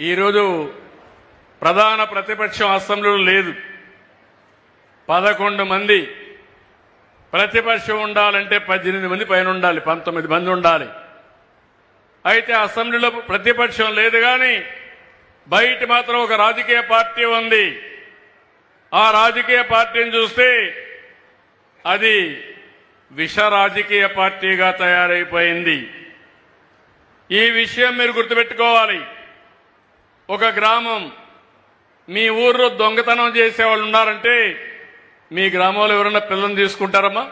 ఈరోజు ప్రధాన ప్రతిపక్షం అసెంబ్లీలో లేదు. పదకొండు మంది ప్రతిపక్షం ఉండాలంటే పద్దెనిమిది మంది పైన ఉండాలి పంతొమ్మిది మంది ఉండాలి. అయితే అసెంబ్లీలో ప్రతిపక్షం లేదు కానీ బయట మాత్రం ఒక రాజకీయ పార్టీ ఉంది. ఆ రాజకీయ పార్టీని చూస్తే అది విష రాజకీయ పార్టీగా తయారైపోయింది. ఈ విషయం మీరు గుర్తుపెట్టుకోవాలి. ఒక గ్రామం. మీ ఊర్లో దొంగతనం చేసేవాళ్ళు ఉన్నారంటే మీ గ్రామంలో ఎవరైనా పిల్లల్ని తీసుకుంటారమ్మా?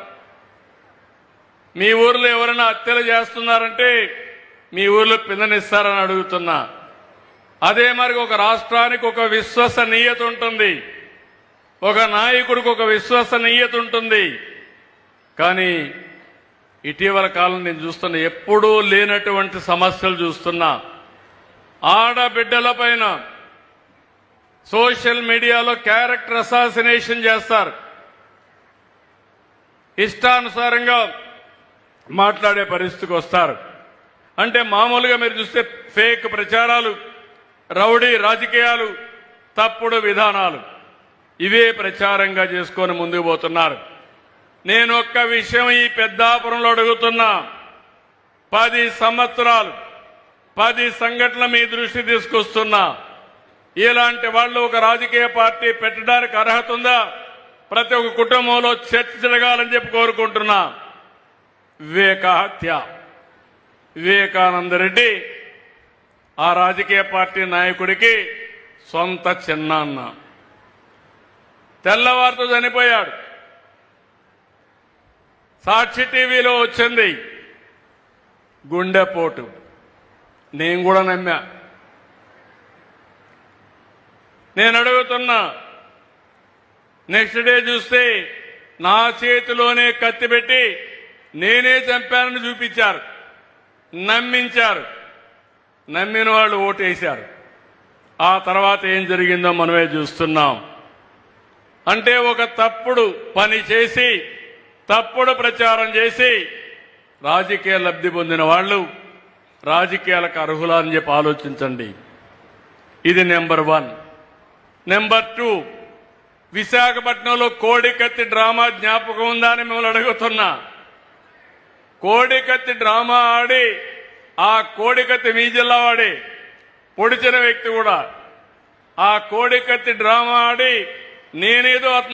మీ ఊర్లో ఎవరైనా హత్యలు చేస్తున్నారంటే మీ ఊర్లో పిల్లనిస్తారని అడుగుతున్నా. అదే మరి ఒక రాష్ట్రానికి ఒక విశ్వసనీయత ఉంటుంది. ఒక నాయకుడికి ఒక విశ్వసనీయత ఉంటుంది. కానీ ఇటీవల కాలం నేను చూస్తున్న ఎప్పుడూ లేనటువంటి సమస్యలు చూస్తున్నా. ఆడబిడ్డల పైన సోషల్ మీడియాలో క్యారెక్టర్ అసాసినేషన్ చేస్తారు. ఇష్టానుసారంగా మాట్లాడే పరిస్థితికి వస్తారు. అంటే మామూలుగా మీరు చూస్తే ఫేక్ ప్రచారాలు రౌడీ రాజకీయాలు తప్పుడు విధానాలు. ఇవే ప్రచారంగా చేసుకొని ముందుకు పోతున్నారు. నేను ఒక్క విషయం ఈ పెద్దాపురంలో అడుగుతున్నా. పది సంవత్సరాలు పది సంఘటనల మీ దృష్టి తీసుకొస్తున్నా. ఇలాంటి వాళ్ళు ఒక రాజకీయ పార్టీ పెట్టడానికి అర్హత ఉందా? ప్రతి ఒక్క కుటుంబంలో చర్చ జరగాలని చెప్పి కోరుకుంటున్నా. వివేకహత్య. వివేకానంద రెడ్డి ఆ రాజకీయ పార్టీ నాయకుడికి సొంత చిన్నాన్న. తెల్లవారితో చనిపోయాడు. సాక్షి టీవీలో వచ్చింది. గుండెపోటు. నేను కూడా నమ్మా. నేను అడుగుతున్నా నెక్స్ట్ డే చూస్తే నా చేతిలోనే కత్తి పెట్టి నేనే చంపానని చూపించారు. నమ్మించారు. నమ్మిన వాళ్ళు ఓటేశారు. ఆ తర్వాత ఏం జరిగిందో మనమే చూస్తున్నాం. అంటే ఒక తప్పుడు పని చేసి తప్పుడు ప్రచారం చేసి రాజకీయ లబ్ధి పొందిన వాళ్ళు రాజకీయాలకు అర్హులా అని చెప్పి ఆలోచించండి. ఇది నెంబర్ వన్. Number two. విశాఖపట్నంలో కోడికత్తి డ్రామా జ్ఞాపకం ఉందా అని మిమ్మల్ని అడుగుతున్నా. కోడికత్తి డ్రామా ఆడి ఆ కోడికత్తి మీ జిల్లా వాడి పొడిచిన వ్యక్తి కూడా. ఆ కోడికత్తి డ్రామా ఆడి నేనేదో